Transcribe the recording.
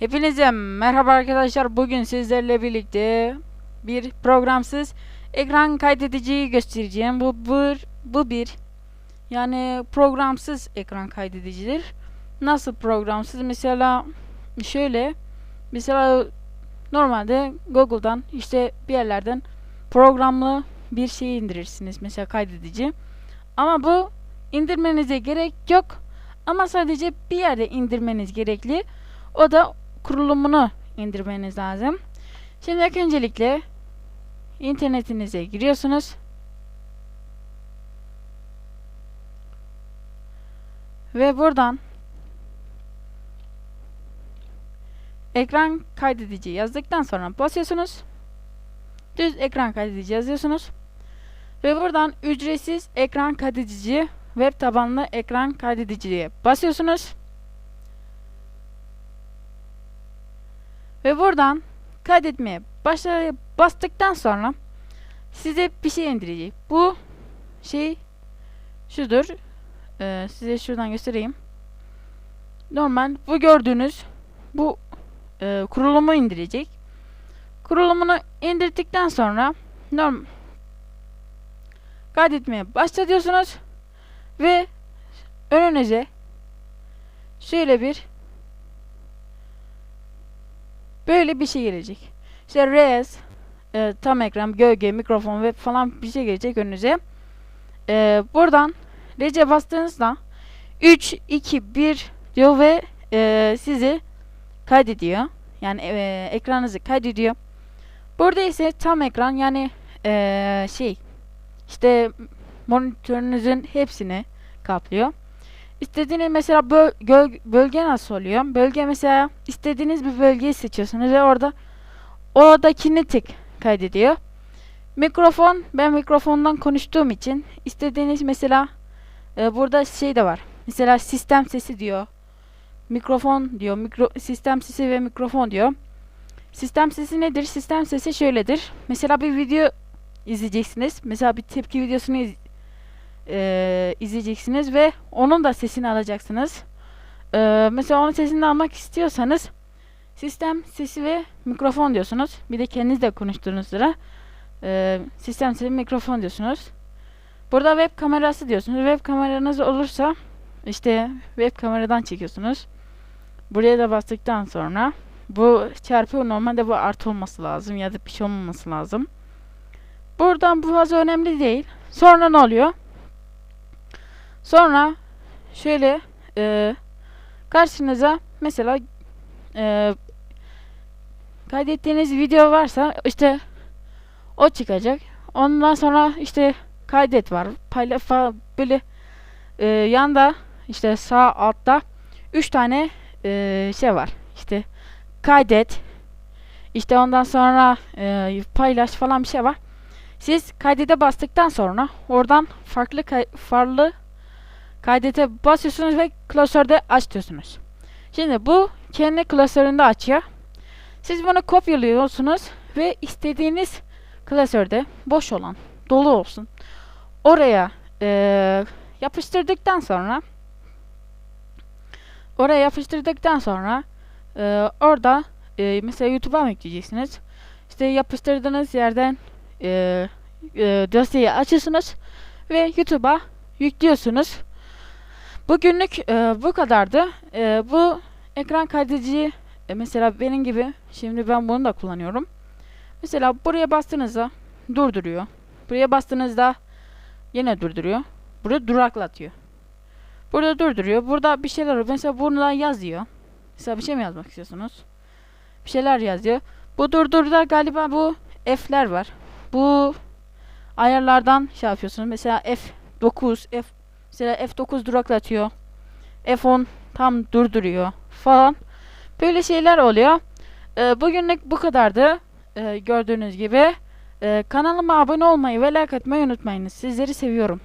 Hepinize merhaba arkadaşlar. Bugün sizlerle birlikte bir programsız ekran kaydediciyi göstereceğim. Bu bu bu bir yani programsız ekran kaydedicidir. Nasıl programsız? Mesela şöyle mesela normalde Google'dan işte bir yerlerden programlı bir şey indirirsiniz. Mesela kaydedici. Ama bu indirmenize gerek yok. Ama sadece bir yerde indirmeniz gerekli. O da kurulumunu indirmeniz lazım. Şimdi öncelikle internetinize giriyorsunuz. Ve buradan ekran kaydedici yazdıktan sonra basıyorsunuz. Düz ekran kaydedici yazıyorsunuz. Ve buradan ücretsiz ekran kaydedici web tabanlı ekran kaydediciye basıyorsunuz. Ve buradan kaydetmeye başla bastıktan sonra size bir şey indirecek. Bu şey şudur. Ee, size şuradan göstereyim. Normal bu gördüğünüz bu e, kurulumu indirecek. Kurulumunu indirdikten sonra norm kaydetmeye başlatıyorsunuz ve önünüze şöyle bir böyle bir şey gelecek. İşte res, e, tam ekran, gölge, mikrofon, web falan bir şey gelecek önünüze. E, buradan rece bastığınızda 3, 2, 1 diyor ve e, sizi kaydediyor. Yani e, ekranınızı kaydediyor. Burada ise tam ekran yani e, şey işte monitörünüzün hepsini kaplıyor. İstediğiniz mesela böl bölge nasıl oluyor? Bölge mesela istediğiniz bir bölgeyi seçiyorsunuz ve orada oradakini tek kaydediyor. Mikrofon ben mikrofondan konuştuğum için istediğiniz mesela e, burada şey de var. Mesela sistem sesi diyor. Mikrofon diyor. Mikro sistem sesi ve mikrofon diyor. Sistem sesi nedir? Sistem sesi şöyledir. Mesela bir video izleyeceksiniz. Mesela bir tepki videosunu iz e, izleyeceksiniz ve onun da sesini alacaksınız. E, mesela onun sesini almak istiyorsanız sistem sesi ve mikrofon diyorsunuz. Bir de kendiniz de konuştuğunuz sıra e, sistem sesi mikrofon diyorsunuz. Burada web kamerası diyorsunuz. Web kameranız olursa işte web kameradan çekiyorsunuz. Buraya da bastıktan sonra bu çarpı normalde bu artı olması lazım ya da bir şey olmaması lazım. Buradan bu fazla önemli değil. Sonra ne oluyor? Sonra şöyle e, karşınıza mesela e, kaydettiğiniz video varsa işte o çıkacak. Ondan sonra işte kaydet var. Payla fa, böyle e, yanda işte sağ altta 3 tane e, şey var. İşte kaydet. İşte ondan sonra e, paylaş falan bir şey var. Siz kaydete bastıktan sonra oradan farklı farklı kaydete basıyorsunuz ve klasörde aç diyorsunuz. Şimdi bu kendi klasöründe açıyor. Siz bunu kopyalıyorsunuz ve istediğiniz klasörde boş olan, dolu olsun. Oraya e, yapıştırdıktan sonra oraya yapıştırdıktan sonra e, orada e, mesela YouTube'a mı yükleyeceksiniz? İşte yapıştırdığınız yerden e, e, dosyayı açıyorsunuz ve YouTube'a yüklüyorsunuz. Bugünlük e, bu kadardı. E, bu ekran kaydediciyi e, mesela benim gibi şimdi ben bunu da kullanıyorum. Mesela buraya bastığınızda durduruyor. Buraya bastığınızda yine durduruyor. Burada duraklatıyor. Burada durduruyor. Burada bir şeyler. Mesela buradan yazıyor. Mesela bir şey mi yazmak istiyorsunuz? Bir şeyler yazıyor. Bu durdurda galiba bu F'ler var. Bu ayarlardan şey yapıyorsunuz. Mesela F9, F mesela F9 duraklatıyor. F10 tam durduruyor falan. Böyle şeyler oluyor. Ee, bugünlük bu kadardı. Ee, gördüğünüz gibi. Ee, kanalıma abone olmayı ve like atmayı unutmayınız. Sizleri seviyorum.